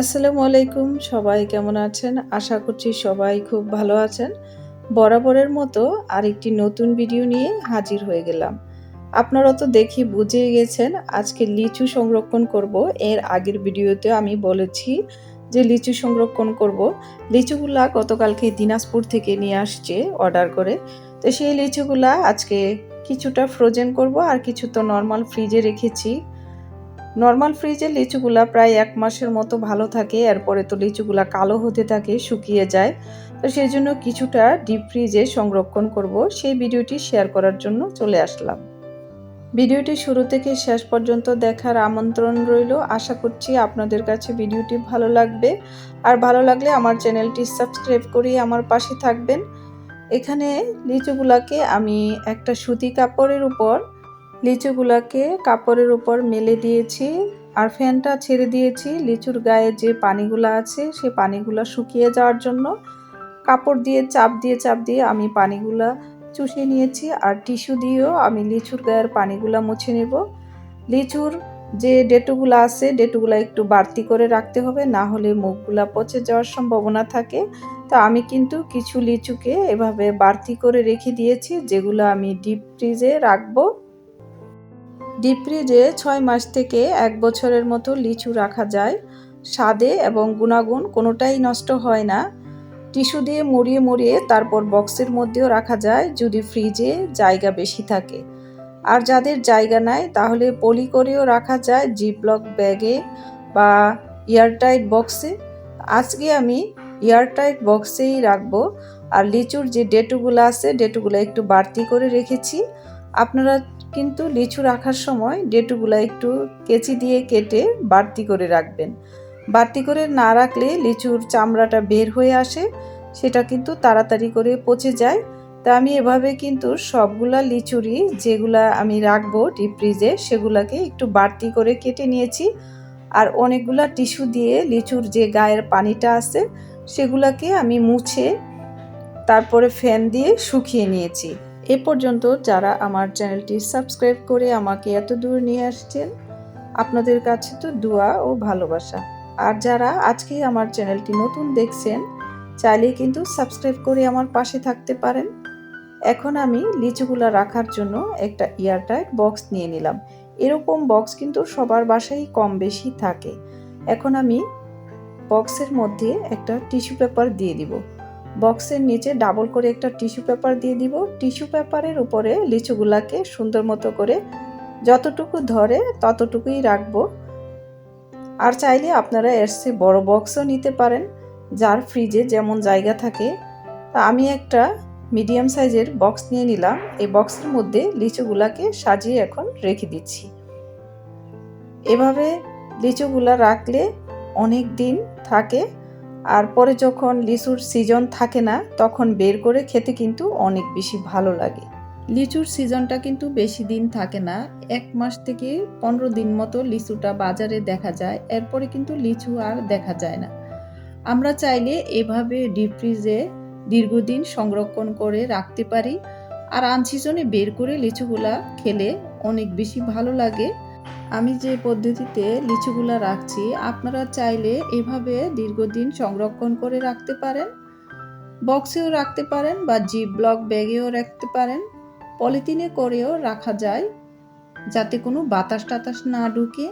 আসসালামু আলাইকুম, সবাই কেমন আছেন? আশা করছি সবাই খুব ভালো আছেন। বরাবরের মতো আরেকটি নতুন ভিডিও নিয়ে হাজির হয়ে গেলাম। আপনারা তো দেখি বুঝে গেছেন, আজকে লিচু সংরক্ষণ করব। এর আগের ভিডিওতে আমি বলেছি যে লিচু সংরক্ষণ করব। লিচুগুলা গতকালকে দিনাজপুর থেকে নিয়ে আসছে অর্ডার করে। তো সেই লিচুগুলা আজকে কিছুটা ফ্রোজেন করব আর কিছু তো নর্মাল ফ্রিজে রেখেছি। নর্মাল ফ্রিজে লিচুগুলা প্রায় এক মাসের মতো ভালো থাকে, এরপরে তো লিচুগুলা কালো হতে থাকে, শুকিয়ে যায়। তো সেই জন্য কিছুটা ডিপ ফ্রিজে সংরক্ষণ করব। সেই ভিডিওটি শেয়ার করার জন্য চলে আসলাম। ভিডিওটি শুরু থেকে শেষ পর্যন্ত দেখার আমন্ত্রণ রইল। আশা করছি আপনাদের কাছে ভিডিওটি ভালো লাগবে। আর ভালো লাগলে আমার চ্যানেলটি সাবস্ক্রাইব করে আমার পাশে থাকবেন। এখানে লিচুগুলাকে আমি একটা সুতি কাপড়ের উপর লিচুগুলাকে কাপড়ের উপর মেলে দিয়েছি আর ফ্যানটা ছেড়ে দিয়েছি। লিচুর গায়ে যে পানিগুলো আছে, সে পানিগুলো শুকিয়ে যাওয়ার জন্য কাপড় দিয়ে চাপ দিয়ে চাপ দিয়ে আমি পানিগুলা চুষে নিয়েছি আর টিস্যু দিয়েও আমি লিচুর গায়ের পানিগুলা মুছে নেব। লিচুর যে ডেটুগুলো আছে, ডেটুগুলো একটু বাড়তি করে রাখতে হবে, না হলে মুখগুলা পচে যাওয়ার সম্ভাবনা থাকে। তো আমি কিন্তু কিছু লিচুকে এভাবে বাড়তি করে রেখে দিয়েছি, যেগুলো আমি ডিপ ফ্রিজে রাখব। ডিপ ফ্রিজে ছয় মাস থেকে এক বছরের মতো লিচু রাখা যায়। স্বাদে এবং গুণাগুণ কোনোটাই নষ্ট হয় না। টিস্যু দিয়ে মুড়িয়ে মুড়িয়ে তারপর বক্সের মধ্যেও রাখা যায় যদি ফ্রিজে জায়গা বেশি থাকে। আর যাদের জায়গা নাই, তাহলে পলি করেও রাখা যায় জিপলক ব্যাগে বা এয়ারটাইট বক্সে। আজকে আমি এয়ারটাইট বক্সেই রাখব। আর লিচুর যে ডেটুগুলো আছে, ডেটুগুলো একটু বাড়তি করে রেখেছি। আপনারা কিন্তু লিচু রাখার সময় ডেটুগুলো একটু কেচি দিয়ে কেটে বাড়তি করে রাখবেন। বাড়তি করে না রাখলে লিচুর চামড়াটা বের হয়ে আসে, সেটা কিন্তু তাড়াতাড়ি করে পচে যায়। তা আমি এভাবে কিন্তু সবগুলা লিচুরই যেগুলা আমি রাখব ডিপ ফ্রিজে সেগুলাকে একটু বাড়তি করে কেটে নিয়েছি। আর অনেকগুলা টিস্যু দিয়ে লিচুর যে গায়ের পানিটা আছে, সেগুলাকে আমি মুছে তারপরে ফ্যান দিয়ে শুকিয়ে নিয়েছি। এ পর্যন্ত যারা আমার চ্যানেলটি সাবস্ক্রাইব করে আমাকে এত দূর নিয়ে আসছেন, আপনাদের কাছে তো দোয়া ও ভালোবাসা। আর যারা আজকে আমার চ্যানেলটি নতুন দেখছেন চাইলে কিন্তু সাবস্ক্রাইব করে আমার পাশে থাকতে পারেন। এখন আমি লিচুগুলা রাখার জন্য একটা এয়ারটাইট বক্স নিয়ে নিলাম। এরকম বক্স কিন্তু সবার বাসায় কম বেশি থাকে। এখন আমি বক্সের মধ্যে একটা টিস্যু পেপার দিয়ে দিব। বক্সের নিচে ডাবল করে একটা টিস্যু পেপার দিয়ে দিব। টিস্যু পেপারের উপরে লিচুগুলাকে সুন্দর মতো করে যতটুকু ধরে ততটুকুই রাখব। আর চাইলে আপনারা এর বড় বক্সও নিতে পারেন, যার ফ্রিজে যেমন জায়গা থাকে। তা আমি একটা মিডিয়াম সাইজের বক্স নিয়ে নিলাম। এই বক্সের মধ্যে লিচুগুলাকে সাজিয়ে এখন রেখে দিচ্ছি। এভাবে লিচুগুলা রাখলে অনেক দিন থাকে। আর পরে যখন লিচুর সিজন থাকে না, তখন বের করে খেতে কিন্তু অনেক বেশি ভালো লাগে। লিচুর সিজনটা কিন্তু বেশি দিন থাকে না, এক মাস থেকে পনেরো দিন মতো লিচুটা বাজারে দেখা যায়, এরপরে কিন্তু লিচু আর দেখা যায় না। আমরা চাইলে এভাবে ডিপ ফ্রিজে দীর্ঘদিন সংরক্ষণ করে রাখতে পারি, আর আনসিজনে বের করে লিচুগুলা খেলে অনেক বেশি ভালো লাগে। আমি যে পদ্ধতিতে লিচুগুলো রাখছি, আপনারা চাইলে এভাবে দীর্ঘদিন সংরক্ষণ করে রাখতে পারেন। বক্সেও রাখতে পারেন বা জিপ ব্লক ব্যাগেও রাখতে পারেন। পলিথিনে করেও রাখা যায়, যাতে কোনো বাতাস টাতাস না ঢুকে।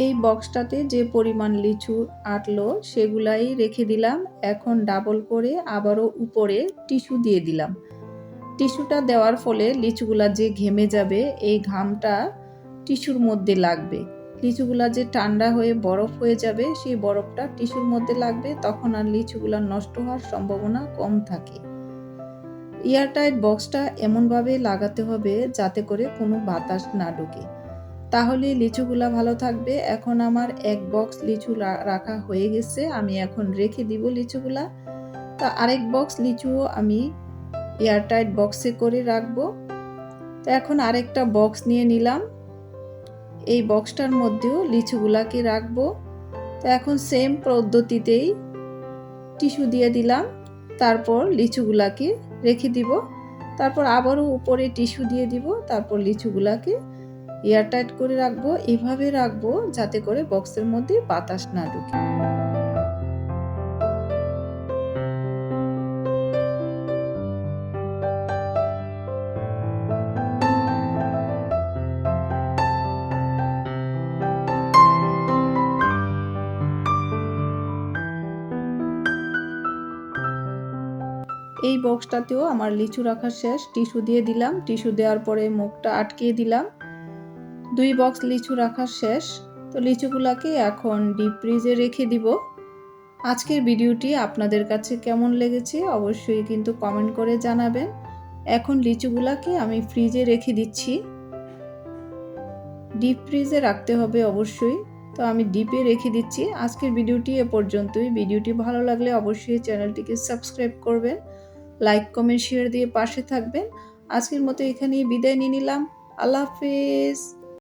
এই বক্সটাতে যে পরিমাণ লিচু আটলো সেগুলাই রেখে দিলাম। এখন ডাবল করে আবারও উপরে টিস্যু দিয়ে দিলাম। টিস্যুটা দেওয়ার ফলে লিচুগুলা যে ঘেমে যাবে, এই ঘামটা টিস্যুর মধ্যে লাগবে। লিচুগুলা যে ঠান্ডা হয়ে বরফ হয়ে যাবে, সেই বরফটা টিস্যুর মধ্যে লাগবে, তখন আর লিচুগুলা নষ্ট হওয়ার সম্ভাবনা কম থাকে। এয়ারটাইট বক্সটা এমনভাবে লাগাতে হবে যাতে করে কোনো বাতাস না ঢুকে। তাহলে লিচুগুলা ভালো থাকবে। এখন আমার এক বক্স লিচু রাখা হয়ে গেছে। আমি এখন রেখে দিব লিচুগুলা। তা আরেক বক্স লিচুও আমি এয়ারটাইট বক্সে করে রাখব। তো এখন আরেকটা বক্স নিয়ে নিলাম। এই বক্সটার মধ্যেও লিচুগুলাকে রাখব। তো এখন সেম পদ্ধতিতেই টিস্যু দিয়ে দিলাম। তারপর লিচুগুলাকে রেখে দিব। তারপর আবারও উপরে টিস্যু দিয়ে দিব। তারপর লিচুগুলাকে এয়ারটাইট করে রাখব, এভাবে রাখব যাতে করে বক্সের মধ্যে বাতাস না ঢুকে। এই বক্সটাতেও আমার লিচু রাখা শেষ। টিস্যু দিয়ে দিলাম। টিস্যু দেওয়ার পরে মুখটা আটকিয়ে দিলাম। দুই বক্স লিচু রাখা শেষ। তো লিচুগুলাকে এখন ডিপ ফ্রিজে রেখে দিব। আজকের ভিডিওটি আপনাদের কাছে কেমন লেগেছে অবশ্যই কিন্তু কমেন্ট করে জানাবেন। এখন লিচুগুলাকে আমি ফ্রিজে রেখে দিচ্ছি। ডিপ ফ্রিজে রাখতে হবে অবশ্যই। তো আমি ডিপে রেখে দিচ্ছি। আজকের ভিডিওটি এ পর্যন্তই। ভিডিওটি ভালো লাগলে অবশ্যই চ্যানেলটিকে সাবস্ক্রাইব করবেন। লাইক কমেন্ট শেয়ার দিয়ে পাশে থাকবেন। আজকের মতো এখানেই বিদায় নিয়ে নিলাম। আল্লাহ হাফেজ।